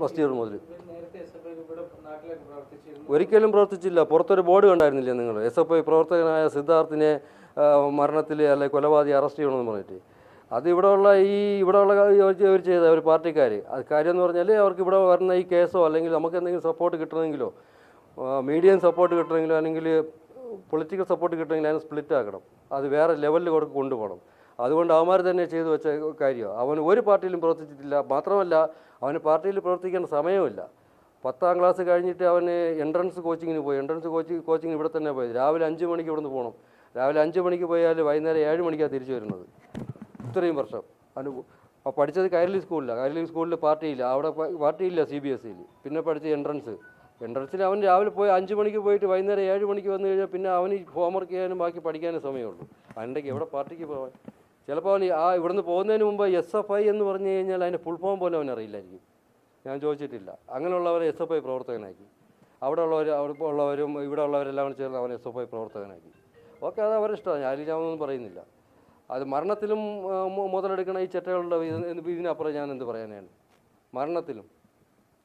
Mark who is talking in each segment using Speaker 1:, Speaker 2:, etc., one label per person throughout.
Speaker 1: First year മുതൽ. ഒരിക്കലും പ്രവർത്തിച്ചില്ല. പുറത്തൊരു ബോർഡ് കണ്ടായിരുന്നില്ല നിങ്ങൾ എസ് എഫ് ഐ പ്രവർത്തകനായ സിദ്ധാർത്ഥിനെ മരണത്തിൽ അല്ലെ കൊലപാതക അറസ്റ്റ് ചെയ്യണമെന്ന് പറഞ്ഞിട്ട്. അത് ഇവിടെയുള്ള ഈ ഇവിടെയുള്ള അവർ ചെയ്ത ഒരു പാർട്ടിക്കാർ അത് കാര്യം എന്ന് പറഞ്ഞാൽ അവർക്ക് ഇവിടെ വരുന്ന ഈ കേസോ അല്ലെങ്കിൽ നമുക്ക് എന്തെങ്കിലും സപ്പോർട്ട് കിട്ടണമെങ്കിലോ മീഡിയം സപ്പോർട്ട് കിട്ടണമെങ്കിലോ അല്ലെങ്കിൽ പൊളിറ്റിക്കൽ സപ്പോർട്ട് കിട്ടണമെങ്കിൽ അതിനെ സ്പ്ലിറ്റ് ആക്കണം. അത് വേറെ ലെവലിൽ കൊടുക്ക് കൊണ്ടുപോകണം. അതുകൊണ്ട് അവന്മാർ തന്നെ ചെയ്തു വെച്ച കാര്യമാണ് അവൻ ഒരു പാർട്ടിയിലും പ്രവർത്തിച്ചിട്ടില്ല. മാത്രമല്ല അവന് പാർട്ടിയിൽ പ്രവർത്തിക്കേണ്ട സമയമില്ല പത്താം ക്ലാസ് കഴിഞ്ഞിട്ട് അവന് എൻട്രൻസ് കോച്ചിങ്ങിന് പോയി. എൻട്രൻസ് കോച്ചിങ് കോച്ചിങ് ഇവിടെ തന്നെ പോയി. രാവിലെ അഞ്ച് മണിക്ക് ഇവിടുന്ന് പോകണം രാവിലെ അഞ്ച് മണിക്ക് പോയാൽ വൈകുന്നേരം ഏഴ് മണിക്കാണ് തിരിച്ചു വരുന്നത്. ഇത്രയും വർഷം. അവന് പഠിച്ചത് കൈരളി സ്കൂളിലാണ് കൈരളി സ്കൂളിൽ പാർട്ടിയില്ല. അവിടെ പാർട്ടിയില്ല സി ബി എസ് സിയിൽ പിന്നെ പഠിച്ച എൻട്രൻസ്. എൻട്രൻസിൽ അവൻ രാവിലെ പോയി അഞ്ച് മണിക്ക് പോയിട്ട് വൈകുന്നേരം ഏഴ് മണിക്ക് വന്നു കഴിഞ്ഞാൽ പിന്നെ അവന് ഹോംവർക്ക് ചെയ്യാനും ബാക്കി പഠിക്കാനും സമയമുള്ളൂ. അതിന്റെ എവിടെ പാർട്ടിക്ക് പോകാൻ ചിലപ്പോൾ ആ ഇവിടുന്ന് പോകുന്നതിന് മുമ്പ് എസ് എഫ് ഐ എന്ന് പറഞ്ഞു കഴിഞ്ഞാൽ അതിന്റെ ഫുൾ ഫോം പോലും അവൻ അറിയില്ലായിരിക്കും. ഞാൻ ചോദിച്ചിട്ടില്ല. അങ്ങനെയുള്ളവരെ എസ് എഫ് ഐ പ്രവർത്തകനാക്കി. അവിടെ ഉള്ളവർ അവിടെ ഉള്ളവരും ഇവിടെ ഉള്ളവരെല്ലാം കൂടി ചേർന്ന് അവൻ എസ് എഫ് ഐ പ്രവർത്തകനാക്കി. ഓക്കെ അത് അവരുടെ ഇഷ്ടമാണ്. ഞാൻ ഞാനൊന്നും പറയുന്നില്ല. അത് മരണത്തിലും മുതലെടുക്കണ ഈ ചെറ്റകളുടെ ഇത് ഇതിനപ്പുറം ഞാൻ എന്ത് പറയാനാണ്? മരണത്തിലും.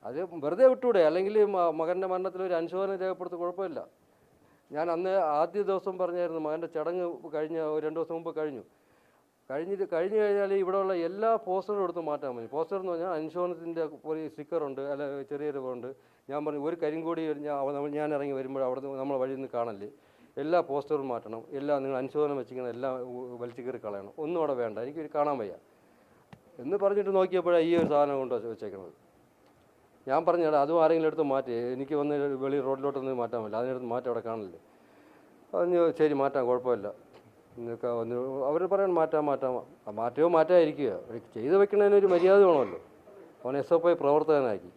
Speaker 1: അത് വെറുതെ വിട്ടൂടെ അല്ലെങ്കിൽ മകന്റെ മരണത്തിൽ ഒരു അനുശോചനം രേഖപ്പെടുത്തി കുഴപ്പമില്ല. ഞാൻ അന്ന് ആദ്യ ദിവസം പറഞ്ഞായിരുന്നു മകന്റെ ചടങ്ങ് കഴിഞ്ഞ രണ്ട് ദിവസം മുമ്പ് കഴിഞ്ഞു. കഴിഞ്ഞിട്ട് കഴിഞ്ഞ് കഴിഞ്ഞാൽ ഇവിടെയുള്ള എല്ലാ പോസ്റ്ററും എടുത്ത് മാറ്റാൻ മതി. പോസ്റ്റർ എന്ന് പറഞ്ഞാൽ ഇൻഷുറൻസിന്റെ ഒരു സ്റ്റിക്കറുണ്ട് അല്ല ചെറിയൊരു ഉണ്ട് ഞാൻ പറഞ്ഞു ഒരു കരിങ്കോടി ഞാൻ ഇറങ്ങി വരുമ്പോൾ അവിടെ നിന്ന് നമ്മളെ വഴിയിൽ നിന്ന് കാണല്ലേ എല്ലാ പോസ്റ്ററും മാറ്റണം. എല്ലാം നിങ്ങൾ അനുശോചനം വെച്ചിരിക്കുന്ന എല്ലാം വലിച്ചു കയറി കളയണം. ഒന്നും അവിടെ വേണ്ട. എനിക്ക് കാണാൻ വയ്യ. എന്ന് പറഞ്ഞിട്ട് നോക്കിയപ്പോഴാണ് ഈ ഒരു സാധനം കൊണ്ട് വെച്ചേക്കുന്നത്. ഞാൻ പറഞ്ഞാൽ അതും ആരെങ്കിലും എടുത്ത് മാറ്റി. എനിക്ക് വന്ന് വെളി റോഡിലോട്ടൊന്നും മാറ്റാൻ പറ്റില്ല. അതിനടുത്ത് മാറ്റം അവിടെ കാണില്ലേ പറഞ്ഞു ശരി മാറ്റാം കുഴപ്പമില്ല. എന്നൊക്കെ വന്ന്. അവർ പറയണം മാറ്റാം മാറ്റാം. ആ മാറ്റമോ മാറ്റാതിരിക്കുക. ചെയ്തു വെക്കുന്നതിന് ഒരു മര്യാദ വേണമല്ലോ അവൻ എസ് എഫ് ഐ പ്രവർത്തകനാക്കി.